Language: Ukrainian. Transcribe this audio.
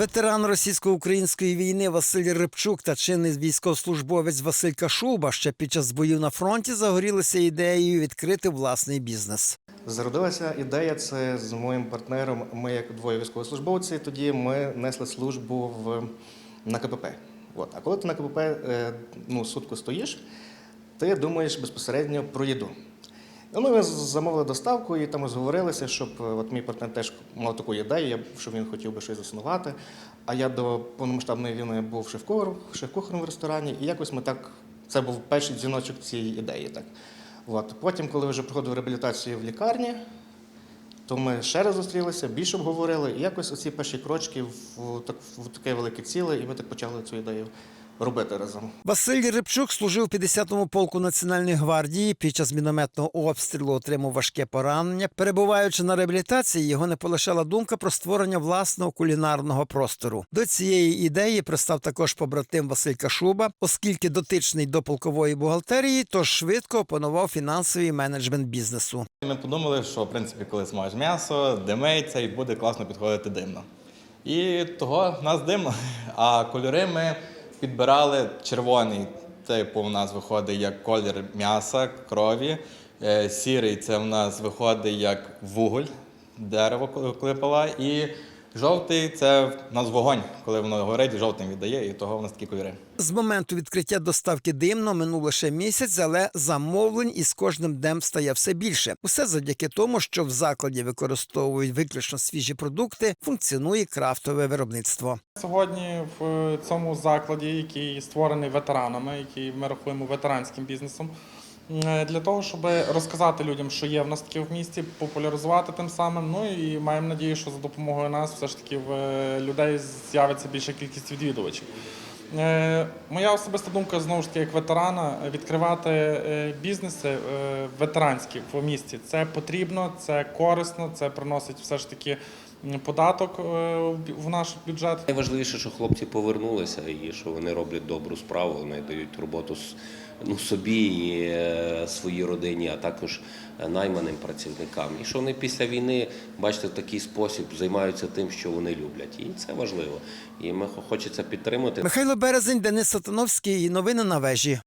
Ветеран російсько-української війни Василь Рибчук та чинний військовослужбовець Василь Кашуба ще під час боїв на фронті загорілися ідеєю відкрити власний бізнес. Зародилася ідея це з моїм партнером. Ми як двоє військовослужбовці. Тоді ми несли службу в на КПП. От. А коли ти на КПП е, ну, сутку стоїш, ти думаєш безпосередньо про їду. І ми замовили доставку і там зговорилися, щоб е, от мій партнер теж мав таку ідею, що він хотів би щось заснувати. А я до повномасштабної війни був шеф-кухарем, шеф-кухарем в ресторані, і якось ми так. Це був перший дзвіночок цієї ідеї. Так. От. Потім, коли вже проходив реабілітацію в лікарні, то ми ще раз зустрілися, більше обговорили, і якось оці перші крочки в, так, в таке велике ціле, і ми так почали цю ідею робити разом. Василь Рибчук служив у 50-му полку Національної гвардії. Під час мінометного обстрілу отримав важке поранення. Перебуваючи на реабілітації, його не полишала думка про створення власного кулінарного простору. До цієї ідеї пристав також побратим Василь Кашуба, оскільки дотичний до полкової бухгалтерії, тож швидко опанував фінансовий менеджмент бізнесу. Ми подумали, що в принципі, коли смажеш м'ясо, димиться і буде класно підходити димно. І того в нас димно. А кольори ми підбирали червоний, типу, у нас виходить як колір м'яса, крові. Е, Сірий це в нас виходить як вуголь, дерево, коли коли. І жовтий це в нас вогонь, коли воно горить, жовтим віддає, і того в нас такі кольори. З моменту відкриття доставки димно минув лише місяць, але замовлень із кожним днем стає все більше. Усе завдяки тому, що в закладі використовують виключно свіжі продукти, функціонує крафтове виробництво. Сьогодні в цьому закладі, який створений ветеранами, який ми рахуємо ветеранським бізнесом, е, для того, щоб розказати людям, що є в нас таке в місті, популяризувати тим самим. Ну і маємо надію, що за допомогою нас все ж таки в е, людей з'явиться більша кількість відвідувачів. Е, Моя особиста думка знову ж таки як ветерана відкривати е, бізнеси е, ветеранські в місті. Це потрібно, це корисно, це приносить все ж таки податок е, в наш бюджет. Найважливіше, що хлопці повернулися і що вони роблять добру справу, вони дають роботу ну, собі і е, своїй родині, а також найманим працівникам. І що вони після війни, бачите, в такий спосіб займаються тим, що вони люблять. І це важливо. І ми хочеться підтримати. Михайло Березень, Денис Сатановський. Новини на вежі.